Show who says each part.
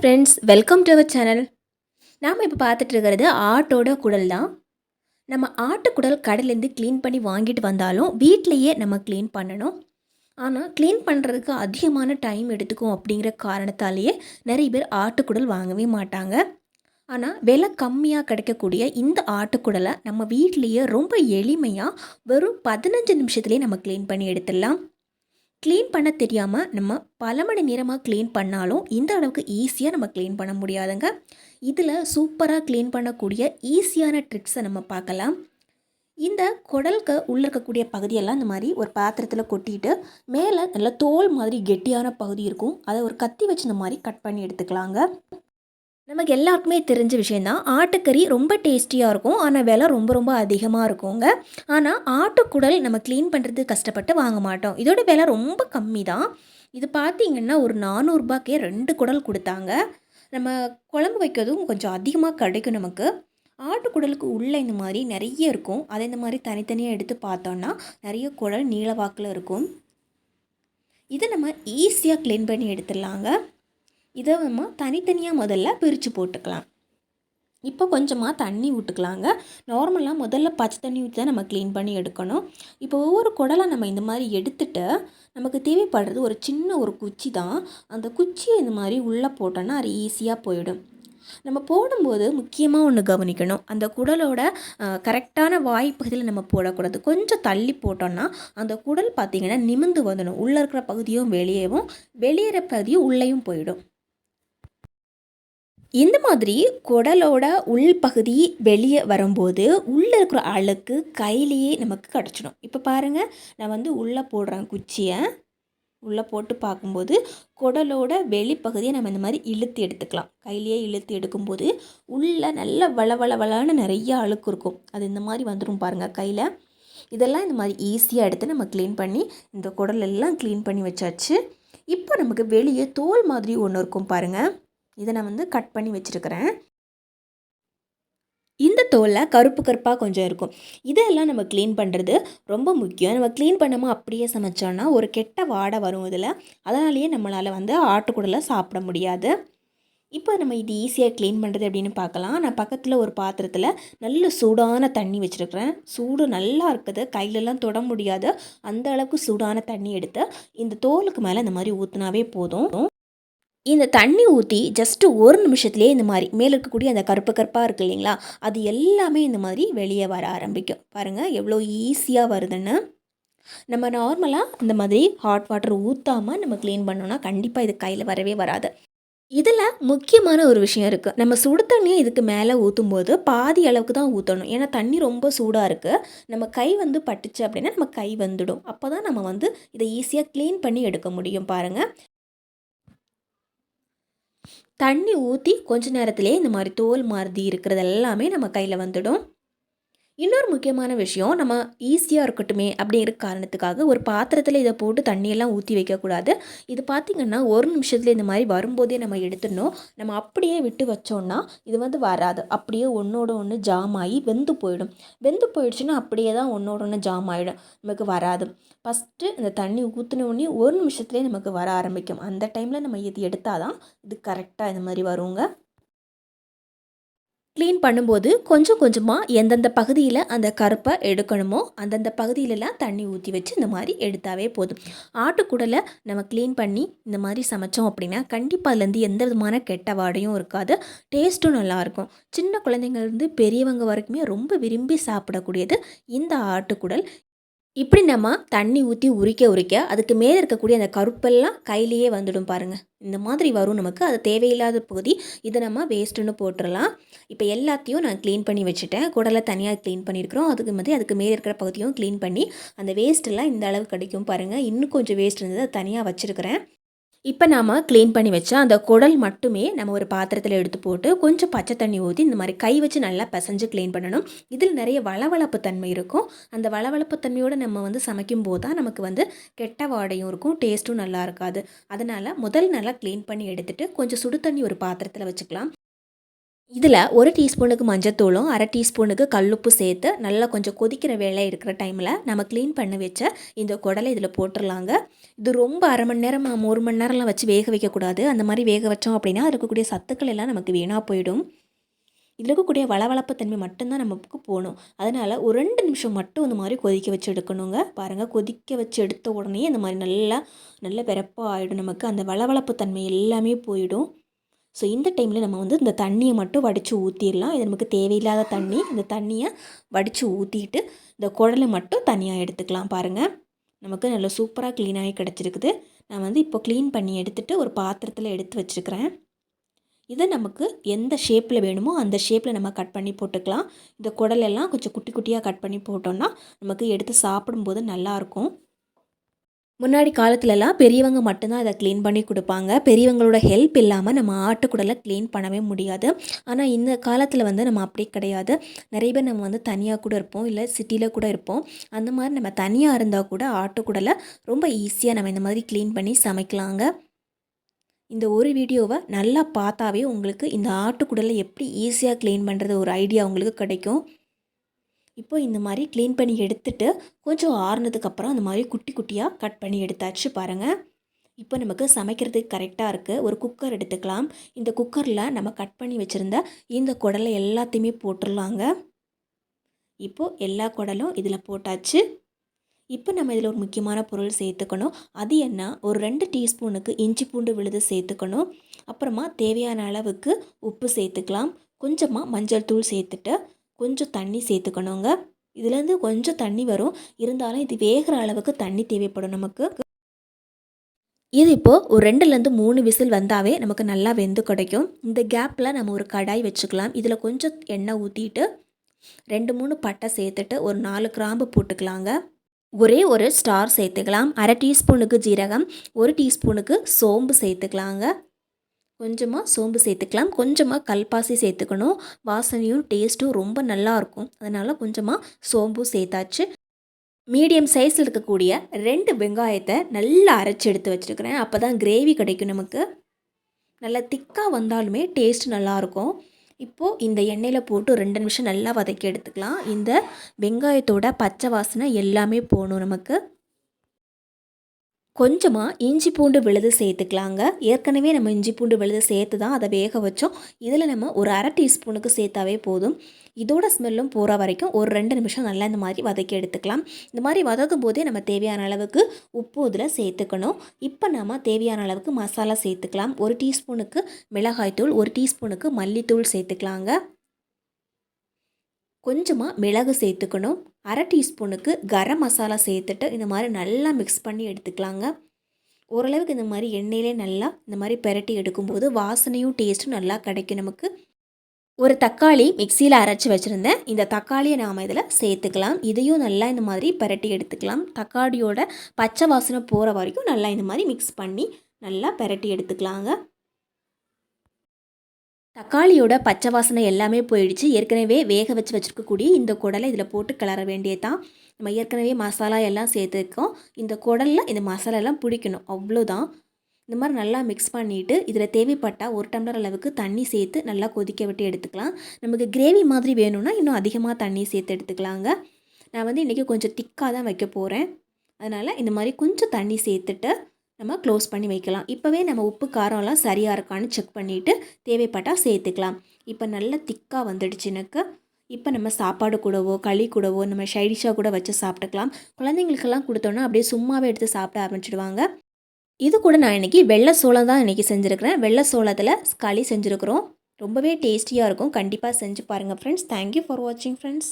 Speaker 1: Friends welcome to our channel நாம் இப்போ பார்த்துட்டு இருக்கிறது ஆட்டோட குடல் தான் நம்ம ஆட்டுக்குடல் கடையிலேருந்து க்ளீன் பண்ணி வாங்கிட்டு வந்தாலும் வீட்டிலையே நம்ம க்ளீன் பண்ணணும். ஆனால் க்ளீன் பண்ணுறதுக்கு அதிகமான டைம் எடுத்துக்கும் அப்படிங்கிற காரணத்தாலேயே நிறைய பேர் ஆட்டுக்குடல் வாங்கவே மாட்டாங்க. ஆனால் விலை கம்மியாக கிடைக்கக்கூடிய இந்த ஆட்டுக்குடலை நம்ம வீட்லேயே ரொம்ப எளிமையாக வெறும் பதினஞ்சு நிமிஷத்துலேயே நம்ம க்ளீன் பண்ணி எடுத்துடலாம். க்ளீன் பண்ண தெரியாமல் நம்ம பல மணி நேரமாக க்ளீன் பண்ணாலும் இந்த அளவுக்கு ஈஸியாக நம்ம க்ளீன் பண்ண முடியாதுங்க. இதில் சூப்பராக க்ளீன் பண்ணக்கூடிய ஈஸியான ட்ரிக்ஸை நம்ம பார்க்கலாம். இந்த குடலுக்கு உள்ளே இருக்கக்கூடிய பகுதியெல்லாம் இந்த மாதிரி ஒரு பாத்திரத்தில் கொட்டிட்டு மேலே நல்ல தோல் மாதிரி கெட்டியான பகுதி இருக்கும். அதை ஒரு கத்தி வச்சு இந்த மாதிரி கட் பண்ணி எடுத்துக்கலாங்க. நமக்கு எல்லாருக்குமே தெரிஞ்ச விஷயந்தான் ஆட்டுக்கறி ரொம்ப டேஸ்டியாக இருக்கும். ஆனால் விலை ரொம்ப ரொம்ப அதிகமாக இருக்குங்க. ஆனால் ஆட்டுக்குடல் நம்ம க்ளீன் பண்ணுறது கஷ்டப்பட்டு வாங்க மாட்டோம். இதோட விலை ரொம்ப கம்மி தான் இது பார்த்திங்கன்னா ஒரு நானூறுரூபாக்கே ரெண்டு குடல் கொடுத்தாங்க. நம்ம குழம்பு வைக்கிறதும் கொஞ்சம் அதிகமாக கிடைக்கும் நமக்கு. ஆட்டுக்குடலுக்கு உள்ளே இந்த மாதிரி நிறைய இருக்கும். அதை இந்த மாதிரி தனித்தனியாக எடுத்து பார்த்தோன்னா நிறைய குடல் நீளவாக்கில் இருக்கும். இதை நம்ம ஈஸியாக க்ளீன் பண்ணி எடுத்துடலாங்க. இதை நம்ம தனித்தனியாக முதல்ல பிரித்து போட்டுக்கலாம். இப்போ கொஞ்சமாக தண்ணி விட்டுக்கலாங்க நார்மலாக முதல்ல பச்சை தண்ணி ஊற்றி தான் நம்ம க்ளீன் பண்ணி எடுக்கணும். இப்போ ஒவ்வொரு குடலாக நம்ம இந்த மாதிரி எடுத்துட்டு நமக்கு தேவைப்படுறது ஒரு சின்ன ஒரு குச்சி தான். அந்த குச்சியை இந்த மாதிரி உள்ளே போட்டோன்னா அது ஈஸியாக போயிடும். நம்ம போடும்போது முக்கியமாக ஒன்று கவனிக்கணும். அந்த குடலோட கரெக்டான வாய்ப்பகுதியில் நம்ம போடக்கூடாது. கொஞ்சம் தள்ளி போட்டோம்னா அந்த குடல் பார்த்திங்கன்னா நிமிந்து வந்துடும். உள்ளே இருக்கிற பகுதியும் வெளியேவும் வெளியேற பகுதியும் உள்ளேயும் போயிடும். இந்த மாதிரி குடலோட உள்பகுதி வெளியே வரும்போது உள்ளே இருக்கிற அழுக்கு கையிலேயே நமக்கு கிடச்சிடும். இப்போ பாருங்கள் நான் வந்து உள்ளே போடுறேன் குச்சியை. உள்ளே போட்டு பார்க்கும்போது குடலோட வெளிப்பகுதியை நம்ம இந்த மாதிரி இழுத்து எடுத்துக்கலாம். கையிலேயே இழுத்து எடுக்கும்போது உள்ளே நல்ல வள வள வளன்னு நிறைய அழுக்கு இருக்கும். அது இந்த மாதிரி வந்துடும் பாருங்கள் கையில். இதெல்லாம் இந்த மாதிரி ஈஸியாக எடுத்து நம்ம க்ளீன் பண்ணி இந்த குடலெல்லாம் க்ளீன் பண்ணி வச்சாச்சு. இப்போ நமக்கு வெளியே தோல் மாதிரி ஒன்று இருக்கும் பாருங்கள் இதை நான் வந்து கட் பண்ணி வச்சுருக்கிறேன். இந்த தோலில் கருப்பு கருப்பாக கொஞ்சம் இருக்கும். இதெல்லாம் நம்ம க்ளீன் பண்ணுறது ரொம்ப முக்கியம். நம்ம க்ளீன் பண்ணாமல் அப்படியே சமைச்சோன்னா ஒரு கெட்ட வாடை வரும் இதில். அதனாலேயே நம்மளால் வந்து ஆட்டுக்குடலை சாப்பிட முடியாது. இப்போ நம்ம இது ஈஸியாக க்ளீன் பண்ணுறது அப்படின்னு பார்க்கலாம். நான் பக்கத்தில் ஒரு பாத்திரத்தில் நல்ல சூடான தண்ணி வச்சுருக்கிறேன். சூடு நல்லா இருக்குது. கையிலலாம் தொட முடியாது. அந்த அளவுக்கு சூடான தண்ணி எடுத்து இந்த தோலுக்கு மேலே இந்த மாதிரி ஊற்றினாவே போதும். இந்த தண்ணி ஊற்றி ஜஸ்ட்டு ஒரு நிமிஷத்துலேயே இந்த மாதிரி மேலே இருக்கக்கூடிய அந்த கருப்பு கருப்பாக இருக்குது இல்லைங்களா? அது எல்லாமே இந்த மாதிரி வெளியே வர ஆரம்பிக்கும். பாருங்கள் எவ்வளோ ஈஸியாக வருதுன்னு. நம்ம நார்மலாக இந்த மாதிரி ஹாட் வாட்டர் ஊற்றாமல் நம்ம க்ளீன் பண்ணோன்னா கண்டிப்பாக இது கையில் வரவே வராது. இதில் முக்கியமான ஒரு விஷயம் இருக்குது நம்ம சுடு தண்ணியை இதுக்கு மேலே ஊற்றும் போது பாதி அளவுக்கு தான் ஊற்றணும் ஏன்னா தண்ணி ரொம்ப சூடாக இருக்குது நம்ம கை வந்து பட்டுச்சு அப்படின்னா நம்ம கை வந்துடும். அப்போ தான் நம்ம வந்து இதை ஈஸியாக க்ளீன் பண்ணி எடுக்க முடியும் பாருங்கள் தண்ணி ஊற்றி கொஞ்ச நேரத்திலே இந்த மாதிரி தோல் மாறுதி இருக்கிறது எல்லாமே நம்ம கையில் வந்துடும். இன்னொரு முக்கியமான விஷயம் நம்ம ஈஸியாக இருக்கட்டுமே அப்படிங்கிற காரணத்துக்காக ஒரு பாத்திரத்தில் இதை போட்டு தண்ணியெல்லாம் ஊற்றி வைக்கக்கூடாது. இது பார்த்திங்கன்னா ஒரு நிமிஷத்தில் இந்த மாதிரி வரும்போதே நம்ம எடுத்துடணும். நம்ம அப்படியே விட்டு வச்சோன்னா இது வந்து வராது. அப்படியே ஒன்றோட ஒன்று ஜாம் ஆகி வெந்து போயிடும். வெந்து போயிடுச்சுன்னா அப்படியே தான் ஒன்றோட ஒன்று ஜாம் ஆகிடும் நமக்கு வராது. ஃபஸ்ட்டு இந்த தண்ணி ஊற்றினோடனே ஒரு நிமிஷத்துலேயே நமக்கு வர ஆரம்பிக்கும். அந்த டைமில் நம்ம இது எடுத்தால் தான் இது கரெக்டாக இந்த மாதிரி வருங்க. க்ளீன் பண்ணும்போது கொஞ்சம் கொஞ்சமாக எந்தெந்த பகுதியில் அந்த கருப்பை எடுக்கணுமோ அந்தந்த பகுதியிலலாம் தண்ணி ஊற்றி வச்சு இந்த மாதிரி எடுத்தாவே போதும். ஆட்டுக்குடலை நம்ம க்ளீன் பண்ணி இந்த மாதிரி சமைச்சோம் அப்படின்னா கண்டிப்பாக அதுலேருந்து எந்த விதமான கெட்ட வாடையும் இருக்காது. டேஸ்ட்டும் நல்லாயிருக்கும் சின்ன குழந்தைங்கள்லேருந்து பெரியவங்க வரைக்குமே ரொம்ப விரும்பி சாப்பிடக்கூடியது இந்த ஆட்டுக்குடல். இப்படி நம்ம தண்ணி ஊற்றி உரிக்க உரிக்க அதுக்கு மேலே இருக்கக்கூடிய அந்த கருப்பெல்லாம் கையிலேயே வந்துடும் பாருங்கள் இந்த மாதிரி வரும் நமக்கு. அது தேவையில்லாத பகுதி. இதை நம்ம வேஸ்ட்டுன்னு போட்டுடலாம் இப்போ எல்லாத்தையும் நான் க்ளீன் பண்ணி வச்சுட்டேன். குடலை தனியாக க்ளீன் பண்ணியிருக்கிறோம். அதுக்கு மாதிரி அதுக்கு மேலே இருக்கிற பகுதியும் க்ளீன் பண்ணி அந்த வேஸ்ட்டெல்லாம் இந்த அளவு கிடைக்கும் பாருங்கள் இன்னும் கொஞ்சம் வேஸ்ட் இருந்தது அதை தனியாக வச்சுருக்கிறேன். இப்போ நாம் க்ளீன் பண்ணி வச்சா அந்த குடல் மட்டுமே நம்ம ஒரு பாத்திரத்தில் எடுத்து போட்டு கொஞ்சம் பச்சை தண்ணி ஊற்றி இந்த மாதிரி கை வச்சு நல்லா பிசைஞ்சு க்ளீன் பண்ணணும். இதில் நிறைய வளவளப்பு தன்மை இருக்கும். அந்த வளவளப்பு தன்மையோடு நம்ம வந்து சமைக்கும் போது தான் நமக்கு வந்து கெட்ட வாடையும் இருக்கும் டேஸ்ட்டும் நல்லா இருக்காது. அதனால் முதல் நல்லா க்ளீன் பண்ணி எடுத்துகிட்டு கொஞ்சம் சுடு தண்ணி ஒரு பாத்திரத்தில் வச்சுக்கலாம். இதில் ஒரு டீஸ்பூனுக்கு மஞ்சத்தூளும் அரை டீஸ்பூனுக்கு கல்லுப்பு சேர்த்து நல்லா கொஞ்சம் கொதிக்கிற வேலை இருக்கிற டைமில் நம்ம க்ளீன் பண்ணி வச்ச இந்த குடலை இதில் போட்டுடலாங்க. இது ரொம்ப அரை மணி நேரம் ஒரு மணி நேரம்லாம் வச்சு வேக வைக்கக்கூடாது. அந்த மாதிரி வேக வச்சோம் அப்படின்னா அதில் இருக்கக்கூடிய சத்துக்கள் எல்லாம் நமக்கு வீணாக போயிடும். இதில் இருக்கக்கூடிய வளவளப்பு தன்மை மட்டும்தான் நமக்கு போகணும். அதனால் ஒரு ரெண்டு நிமிஷம் மட்டும் இந்த மாதிரி கொதிக்க வச்சு எடுக்கணுங்க. பாருங்கள் கொதிக்க வச்சு எடுத்த உடனே இந்த மாதிரி நல்லா நல்ல பிறப்பாக ஆகிடும் நமக்கு. அந்த வளவளப்பு தன்மை எல்லாமே போயிடும். ஸோ இந்த டைமில் நம்ம வந்து இந்த தண்ணியை மட்டும் வடித்து ஊற்றிடலாம் இது நமக்கு தேவையில்லாத தண்ணி. இந்த தண்ணியை வடித்து ஊற்றிட்டு இந்த குடலை மட்டும் தனியாக எடுத்துக்கலாம் பாருங்கள் நமக்கு நல்ல சூப்பராக க்ளீனாகி கிடச்சிருக்குது. நான் வந்து இப்போ க்ளீன் பண்ணி எடுத்துகிட்டு ஒரு பாத்திரத்தில் எடுத்து வச்சுருக்கிறேன் இதை நமக்கு எந்த ஷேப்பில் வேணுமோ அந்த ஷேப்பில் நம்ம கட் பண்ணி போட்டுக்கலாம். இந்த குடலெல்லாம் கொஞ்சம் குட்டி குட்டியாக கட் பண்ணி போட்டோம்னா நமக்கு எடுத்து சாப்பிடும்போது நல்லாயிருக்கும் முன்னாடி காலத்துலலாம் பெரியவங்க மட்டும்தான் அதை க்ளீன் பண்ணி கொடுப்பாங்க. பெரியவங்களோட ஹெல்ப் இல்லாமல் நம்ம ஆட்டுக்குடலை க்ளீன் பண்ணவே முடியாது. ஆனால் இந்த காலத்தில் வந்து நம்ம அப்படி கிடையாது. நிறைய பேர் நம்ம வந்து தனியாக கூட இருப்போம். இல்லை சிட்டியில் கூட இருப்போம். அந்த மாதிரி நம்ம தனியாக இருந்தால் கூட ஆட்டுக்குடலை ரொம்ப ஈஸியாக நம்ம இந்த மாதிரி க்ளீன் பண்ணி சமைக்கலாங்க. இந்த ஒரு வீடியோவை நல்லா பார்த்தாவே உங்களுக்கு இந்த ஆட்டுக்குடலை எப்படி ஈஸியாக க்ளீன் பண்ணுறது ஒரு ஐடியா உங்களுக்கு கிடைக்கும். இப்போ இந்த மாதிரி க்ளீன் பண்ணி எடுத்துட்டு கொஞ்சம் ஆறுனதுக்கப்புறம் அந்த மாதிரி குட்டி குட்டியாக கட் பண்ணி எடுத்தாச்சு பாருங்கள் இப்போ நமக்கு சமைக்கிறதுக்கு கரெக்டாக இருக்குது ஒரு குக்கர் எடுத்துக்கலாம். இந்த குக்கரில் நம்ம கட் பண்ணி வச்சுருந்த இந்த குடலை எல்லாத்தையுமே போட்டுடலாங்க. இப்போது எல்லா குடலும் இதில் போட்டாச்சு. இப்போ நம்ம இதில் ஒரு முக்கியமான பொருள் சேர்த்துக்கணும். அது என்ன? ஒரு ரெண்டு டீஸ்பூனுக்கு இஞ்சி பூண்டு விழுது சேர்த்துக்கணும். அப்புறமா தேவையான அளவுக்கு உப்பு சேர்த்துக்கலாம். கொஞ்சமாக மஞ்சள் தூள் சேர்த்துட்டு கொஞ்சம் தண்ணி சேர்த்துக்கணுங்க. இதுலேருந்து கொஞ்சம் தண்ணி வரும். இருந்தாலும் இது வேகிற அளவுக்கு தண்ணி தேவைப்படும் நமக்கு. இது இப்போது ஒரு ரெண்டுலேருந்து மூணு விசில் வந்தாவே நமக்கு நல்லா வெந்து கிடைக்கும். இந்த கேப்பில் நம்ம ஒரு கடாய் வச்சுக்கலாம். இதில் கொஞ்சம் எண்ணெய் ஊற்றிட்டு ரெண்டு மூணு பட்டை சேர்த்துட்டு ஒரு நாலு கிராம்பு போட்டுக்கலாங்க. ஒரே ஒரு ஸ்டார் சேர்த்துக்கலாம். அரை டீஸ்பூனுக்கு ஜீரகம் ஒரு டீஸ்பூனுக்கு சோம்பு சேர்த்துக்கலாங்க. கொஞ்சமாக சோம்பு சேர்த்துக்கலாம். கொஞ்சமாக கல்பாசி சேர்த்துக்கணும். வாசனையும் டேஸ்ட்டும் ரொம்ப நல்லாயிருக்கும். அதனால் கொஞ்சமாக சோம்பு சேர்த்தாச்சு. மீடியம் சைஸில் இருக்கக்கூடிய ரெண்டு வெங்காயத்தை நல்லா அரைச்சி எடுத்து வச்சுருக்கிறேன். அப்போ தான் கிரேவி கிடைக்கும் நமக்கு. நல்லா திக்காக வந்தாலுமே டேஸ்ட் நல்லாயிருக்கும். இப்போது இந்த எண்ணெயில் போட்டு ரெண்டு நிமிஷம் நல்லா வதக்கி எடுத்துக்கலாம். இந்த வெங்காயத்தோட பச்சை வாசனை எல்லாமே போகணும் நமக்கு. கொஞ்சமாக இஞ்சி பூண்டு விழுது சேர்த்துக்கலாங்க. ஏற்கனவே நம்ம இஞ்சி பூண்டு விழுது சேர்த்து தான் அதை வேக வச்சோம். இதில் நம்ம ஒரு அரை டீஸ்பூனுக்கு சேர்த்தாவே போதும். இதோட ஸ்மெல்லும் போகிற வரைக்கும் ஒரு ரெண்டு நிமிஷம் நல்லா இந்த மாதிரி வதக்கி எடுத்துக்கலாம். இந்த மாதிரி வதக்கும் போதே நம்ம தேவையான அளவுக்கு உப்பு இதில் சேர்த்துக்கணும். இப்போ நம்ம தேவையான அளவுக்கு மசாலா சேர்த்துக்கலாம். ஒரு டீஸ்பூனுக்கு மிளகாய்த்தூள் ஒரு டீஸ்பூனுக்கு மல்லித்தூள் சேர்த்துக்கலாங்க. கொஞ்சமாக மிளகு சேர்த்துக்கணும். அரை டீஸ்பூனுக்கு கரம் மசாலா சேர்த்துட்டு இந்த மாதிரி நல்லா மிக்ஸ் பண்ணி எடுத்துக்கலாங்க. ஓரளவுக்கு இந்த மாதிரி எண்ணெயிலே நல்லா இந்த மாதிரி பெரட்டி எடுக்கும்போது வாசனையும் டேஸ்ட்டும் நல்லா கிடைக்கும் நமக்கு. ஒரு தக்காளி மிக்சியில் அரைச்சி வச்சுருந்தேன். இந்த தக்காளியை நாம் இதில் சேர்த்துக்கலாம். இதையும் நல்லா இந்த மாதிரி பெரட்டி எடுத்துக்கலாம். தக்காளியோட பச்சை வாசனை போகிற வரைக்கும் நல்லா இந்த மாதிரி மிக்ஸ் பண்ணி நல்லா பெரட்டி எடுத்துக்கலாங்க. தக்காளியோட பச்சை வாசனை எல்லாமே போயிடுச்சு. ஏற்கனவே வேக வச்சு வச்சுருக்கக்கூடிய இந்த குடலை இதில் போட்டு கிளற வேண்டியதான் நம்ம ஏற்கனவே மசாலா எல்லாம் சேர்த்துருக்கோம். இந்த குடலில் இந்த மசாலாலாம் பிடிக்கணும். அவ்வளோதான் இந்த மாதிரி நல்லா மிக்ஸ் பண்ணிவிட்டு இதில் தேவைப்பட்டால் ஒரு டம்ளர் அளவுக்கு தண்ணி சேர்த்து நல்லா கொதிக்க விட்டு எடுத்துக்கலாம். நமக்கு கிரேவி மாதிரி வேணும்னா இன்னும் அதிகமாக தண்ணி சேர்த்து எடுத்துக்கலாங்க. நான் வந்து இன்றைக்கி கொஞ்சம் திக்காக தான் வைக்க போகிறேன் அதனால் இந்த மாதிரி கொஞ்சம் தண்ணி சேர்த்துட்டு நம்ம க்ளோஸ் பண்ணி வைக்கலாம். இப்போவே நம்ம உப்பு காரம்லாம் சரியாக இருக்கான்னு செக் பண்ணிவிட்டு தேவைப்பட்டால் சேர்த்துக்கலாம். இப்போ நல்லா திக்காக வந்துடுச்சுனாக்க இப்போ நம்ம சாப்பாடு கூடவோ களி கூடவோ நம்ம ஷைடிஷாக கூட வச்சு சாப்பிட்டுக்கலாம். குழந்தைங்களுக்கெல்லாம் கொடுத்தோன்னா அப்படியே சும்மாவே எடுத்து சாப்பிட ஆரம்பிச்சிடுவாங்க. இது கூட நான் இன்றைக்கி வெள்ளை சோளம் தான் இன்றைக்கி செஞ்சுருக்கிறேன். வெள்ளை சோளத்தில் களி செஞ்சுருக்குறோம். ரொம்பவே டேஸ்டியாக இருக்கும். கண்டிப்பாக செஞ்சு பாருங்கள் ஃப்ரெண்ட்ஸ் தேங்க்யூ ஃபார் வாட்சிங் ஃப்ரெண்ட்ஸ்